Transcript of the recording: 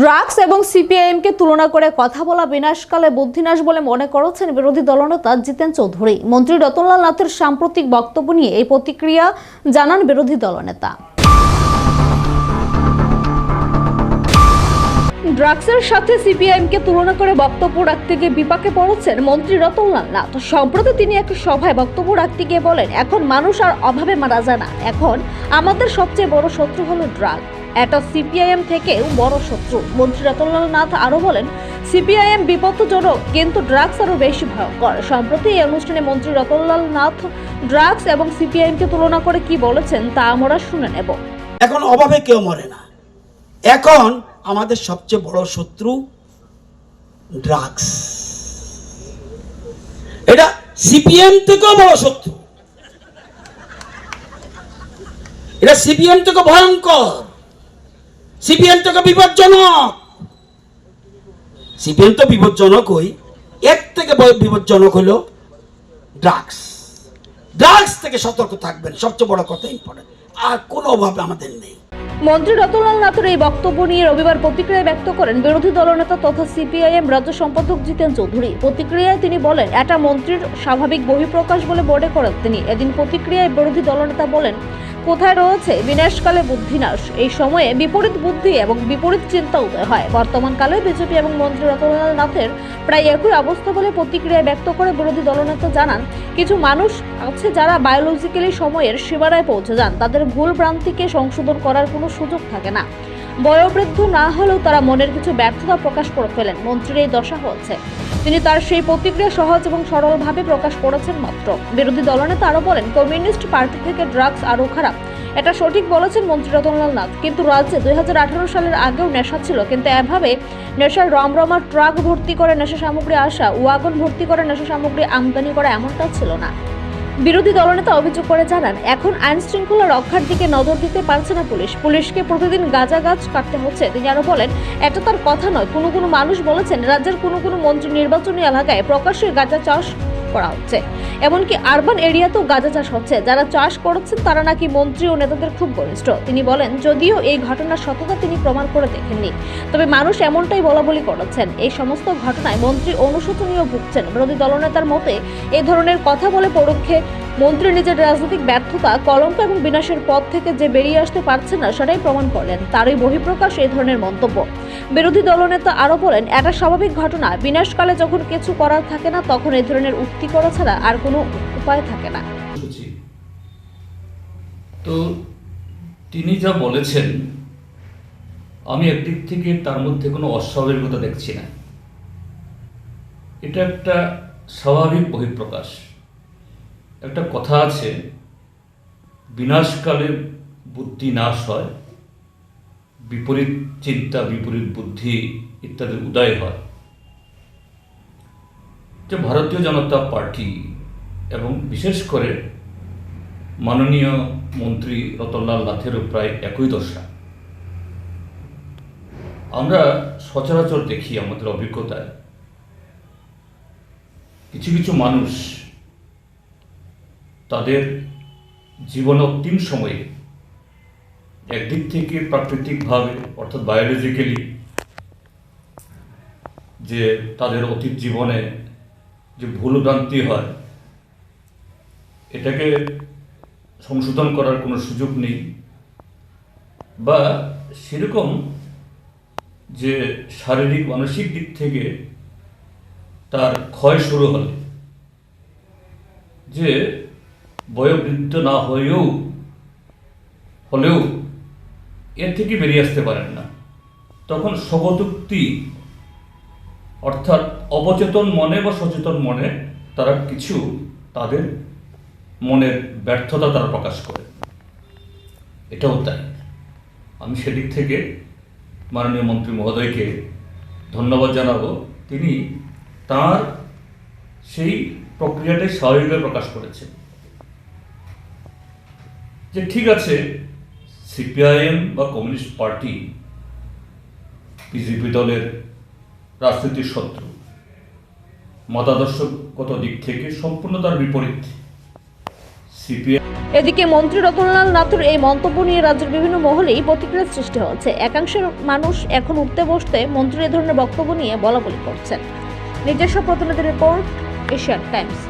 Drugs এবং সিপিআইএমকে তুলনা করে কথা বলা বিনাশকালে বুদ্ধিনাশ বলে মনে করছেন বিরোধী দলনেতা জিতেন চৌধুরী। মন্ত্রী রতনলাল নাথের সাম্প্রতিক বক্তব্য নিয়ে এই প্রতিক্রিয়া জানান বিরোধী দলনেতা। ড্রাগসের সাথে সিপিআইএমকে তুলনা করে বক্তব্য রাখতে গিয়ে বিপাকে পড়েছেন মন্ত্রী রতনলাল নাথ। সম্প্রতি তিনি এক সভায় বক্তব্য রাখতে গিয়ে বলেন, এখন মানুষ আর অভাবে মারা যায় না। এখন আমাদের সবচেয়ে বড় শত্রু হলো ড্রাগ। এটা সিপিআইএম থেকেও বড় শত্রু। মন্ত্রী রতনলাল নাথ আরও বলেন, সিপিআইএম বিপদজনক, কিন্তু ড্রাগস আরও বেশি ভয়ঙ্কর। সম্প্রতি এই অনুষ্ঠানে মন্ত্রী রতনলাল নাথ ড্রাগস এবং সিপিআইএমকে তুলনা করে কি বলেছেন তা আমরা শুনে নেব। এখন অভাবে কেউ মরে না। এখন আমাদের সবচেয়ে বড় শত্রু ড্রাগস। এটা সিপিএম থেকেও বড় শত্রু। এটা সিপিএম থেকে ভয়ঙ্কর। সিপিএম থেকে বিপজ্জনক। সিপিএম তো বিপজ্জনকই এর থেকে বিপজ্জনক হলো ড্রাগস ড্রাগস থেকে সতর্ক থাকবেন, সবচেয়ে বড় কথা ইম্পর্টেন্ট আর কোনো অভাব আমাদের নেই। মন্ত্রী রতনলাল নাথের এই বক্তব্য নিয়ে রবিবার প্রতিক্রিয়া ব্যক্ত করেন বিরোধী দলনেতা তথা সিপিআইএম রাজ্য সম্পাদক জিতেন চৌধুরী। প্রতিক্রিয়ায় তিনি বলেন, এটা মন্ত্রীর স্বাভাবিক বহিঃপ্রকাশ বলে মনে করেন তিনি। এদিন প্রতিক্রিয়ায় বিরোধী দলনেতা বলেন কোথায় রয়েছে? বিনাশকালে বুদ্ধিনাশ। এই সময়ে বিপরীত বুদ্ধি এবং বিপরীত চিন্তা উদয় হয়। বর্তমানকালে বিজেপি এবং মন্ত্রী রতনলাল নাথের প্রায় একই অবস্থা বলে প্রতিক্রিয়া ব্যক্ত করে বিরোধী দলনেতা জানান, কিছু মানুষ আছে যারা বায়োলজিক্যালি সময়ের সীমারায় পৌঁছে যান। তাদের ভুল ভ্রান্তিকে সংশোধন করার কোনো সুযোগ থাকে না। বয়োবৃদ্ধ না হলেও তারা মনের কিছু ব্যর্থতা প্রকাশ করে ফেলেন। মন্ত্রীর এই দশা হচ্ছে। তিনি তার সেই প্রতিক্রিয়া সহজ এবং সরলভাবে প্রকাশ করেছেন মাত্র। বিরোধী দলনেতা আরও বলেন, কমিউনিস্ট পার্টি থেকে ড্রাগস আরও খারাপ। এটা সঠিক বলেছেন মন্ত্রী রতনলাল নাথ। কিন্তু রাজ্যে দুই হাজার আঠারো সালের আগেও নেশা ছিল। কিন্তু এভাবে নেশার রমরমা ট্রাক ভর্তি করে নেশা সামগ্রী আসা, ওয়াগন ভর্তি করে নেশা সামগ্রী আমদানি করা এমনটা ছিল না। বিরোধী দলনেতা অভিযোগ করে জানান, এখন আইন শৃঙ্খলা রক্ষার দিকে নজর দিতে পারছে না পুলিশ। পুলিশকে প্রতিদিন গাঁজা গাছ কাটতে হচ্ছে। তিনি আরও বলেন, এটা তার কথা নয়। কোনো কোনো মানুষ বলেছেন, রাজ্যের কোনো কোনো মন্ত্রী নির্বাচনী এলাকায় প্রকাশ্যে গাঁজা চাষ করা হচ্ছে। এমনকি আরবান এরিয়াতেও গাঁজা চাষ হচ্ছে। যারা চাষ করছেন, তারা নাকি মন্ত্রী ও নেতাদের খুব ঘনিষ্ঠ তিনি বলেন, যদিও এই ঘটনার সততা তিনি প্রমাণ করে দেখেননি, তবে মানুষ এমনটাই বলা বলি করেছেন। এই সমস্ত ঘটনায় মন্ত্রী অনুশোচনীয় ভুগছেন। বিরোধী দলনেতার মতে, এ ধরনের কথা বলে পরোক্ষে মন্ত্রী নিজের রাজনৈতিক ব্যর্থতা, কলঙ্ক এবং বিনাশের পথ থেকে যে বেরিয়ে আসতে পারছে না, সেটাই প্রমাণ করলেন। তারই বহিঃপ্রকাশ এই ধরনের মন্তব্য। বিরোধী দলনেতা আরও বলেন এটা স্বাভাবিক ঘটনা, বিনাশকালে যখন কিছু করার থাকে না, তখন এই ধরনের উক্তি করা ছাড়া আর কোনো উপায় থাকে না। তো তিনি যা বলেছেন, আমি একদিক থেকে তার মধ্যে কোনো অস্বাভাবিকতা দেখছি না। এটা একটা স্বাভাবিক বহিঃপ্রকাশ। একটা কথা আছে, বিনাশকালে বুদ্ধি নাশ হয়, বিপরীত চিন্তা, বিপরীত বুদ্ধি ইত্যাদির উদয় হয়। যে ভারতীয় জনতা পার্টি এবং বিশেষ করে মাননীয় মন্ত্রী রতনলাল নাথেরও প্রায় একই দশা। আমরা সচরাচর দেখি আমাদের অভিজ্ঞতায়, কিছু কিছু মানুষ তাদের জীবন অন্তিম সময়ে একদিক থেকে প্রাকৃতিকভাবে, অর্থাৎ বায়োলজিক্যালি যে তাদের অতীত জীবনে যে ভুল ভ্রান্তি হয়, এটাকে সংশোধন করার কোনো সুযোগ নেই। বা সেরকম যে শারীরিক, মানসিক দিক থেকে তার ক্ষয় শুরু হলে, যে বয়োবৃদ্ধ না হয়েও, হলেও এর থেকে বেরিয়ে আসতে পারেন না। তখন স্বগতোক্তি অর্থাৎ অবচেতন মনে বা সচেতন মনে, তারা কিছু তাদের মনের ব্যর্থতা তারা প্রকাশ করে। এটাও তাই। আমি সেদিক থেকে মাননীয় মন্ত্রী মহোদয়কে ধন্যবাদ জানাব। তিনি তার সেই প্রক্রিয়াটাই স্বাভাবিকভাবে প্রকাশ করেছেন। যে ঠিক আছে সিপিআইএম বা কমিউনিস্ট পার্টি বিজেপি দলের রাজনীতির শত্রু। মতাদর্শগত দিক থেকে সম্পূর্ণ তার বিপরীত। এদিকে মন্ত্রী রতনলাল নাথুর এই মন্তব্য নিয়ে রাজ্যের বিভিন্ন মহলেই প্রতিক্রিয়ার সৃষ্টি হচ্ছে একাংশের মানুষ এখন উঠতে বসতে মন্ত্রীর এ ধরনের বক্তব্য নিয়ে বলা বলি করছেন। নিজস্ব প্রতিনিধি রিপোর্ট, এশিয়ান টাইমস।